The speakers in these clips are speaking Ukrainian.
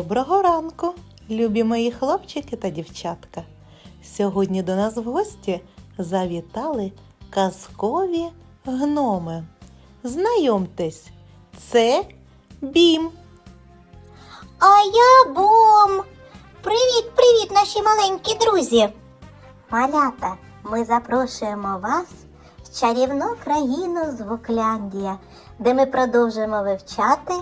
Доброго ранку, любі мої хлопчики та дівчатка. Сьогодні до нас в гості завітали казкові гноми. Знайомтесь, це Бім. А я Бом. Привіт, привіт, наші маленькі друзі. Малята, ми запрошуємо вас в чарівну країну Звукляндія, де ми продовжуємо вивчати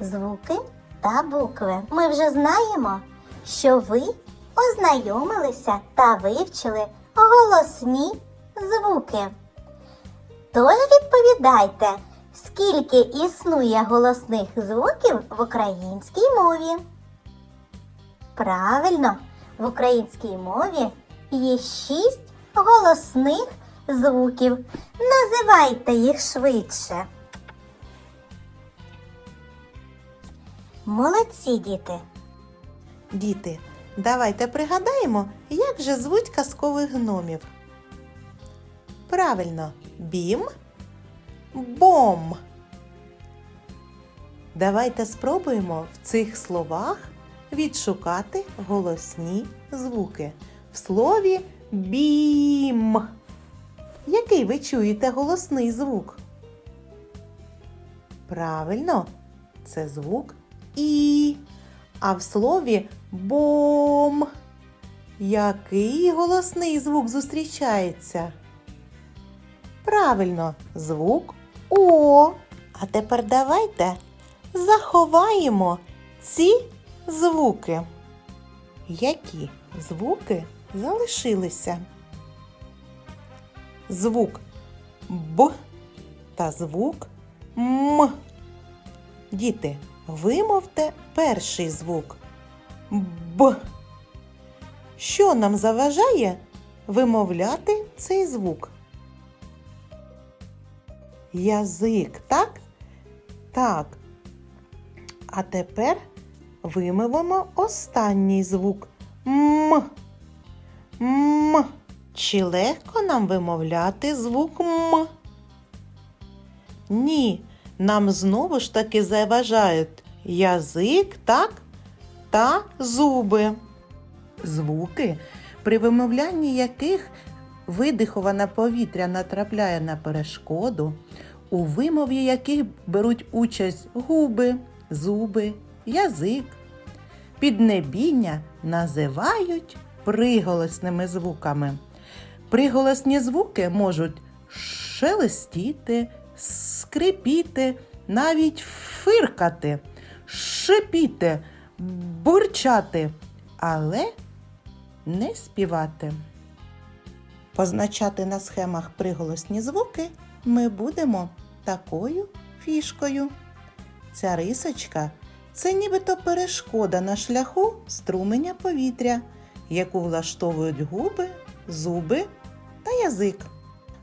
звуки та букви. Ми вже знаємо, що ви ознайомилися та вивчили голосні звуки. Тож відповідайте, скільки існує голосних звуків в українській мові? Правильно, в українській мові є шість голосних звуків. Називайте їх швидше. Молодці, діти. Діти, давайте пригадаємо, як же звуть казкових гномів. Правильно, Бім, Бом. Давайте спробуємо в цих словах відшукати голосні звуки. В слові бім. Який ви чуєте голосний звук? Правильно, це звук І. А в слові бом. Який голосний звук зустрічається? Правильно, звук О. А тепер давайте заховаємо ці звуки. Які звуки залишилися? Звук Б та звук М. Діти, вимовте перший звук Б. Що нам заважає вимовляти цей звук? Язик, так? Так. А тепер вимовимо останній звук М. М. Чи легко нам вимовляти звук М? Ні, нам знову ж таки заважають язик, так? Та зуби. Звуки, при вимовлянні яких видиховане повітря натрапляє на перешкоду, у вимові яких беруть участь губи, зуби, язик. Піднебіння називають приголосними звуками. Приголосні звуки можуть шелестіти, скрипіти, навіть фиркати, шипіти, бурчати, але не співати. Позначати на схемах приголосні звуки ми будемо такою фішкою. Ця рисочка це нібито перешкода на шляху струменя повітря, яку влаштовують губи, зуби та язик.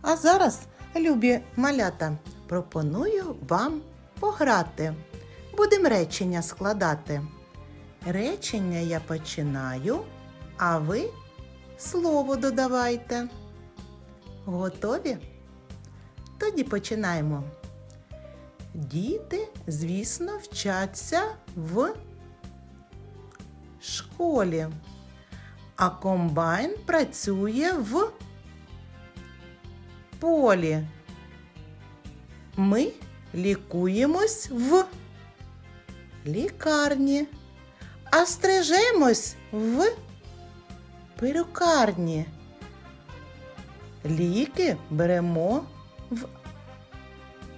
А зараз, любі малята, пропоную вам пограти. Будемо речення складати. Речення я починаю, а ви слово додавайте. Готові? Тоді починаємо. Діти, звісно, вчаться в школі, а комбайн працює в полі. Ми лікуємось в лікарні, а стрижемось в перукарні. Ліки беремо в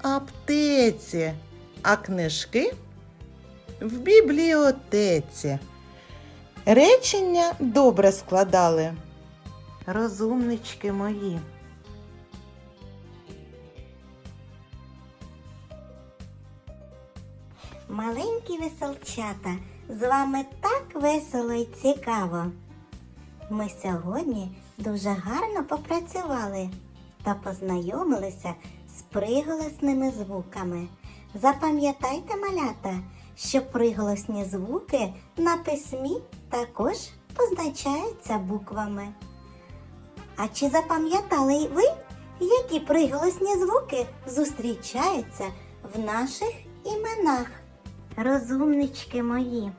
аптеці, а книжки в бібліотеці. Речення добре складали. Розумнички мої. Маленькі веселчата, з вами так весело і цікаво. Ми сьогодні дуже гарно попрацювали та познайомилися з приголосними звуками. Запам'ятайте, малята, що приголосні звуки на письмі також позначаються буквами. А чи запам'ятали ви, які приголосні звуки зустрічаються в наших іменах? Розумнички мої.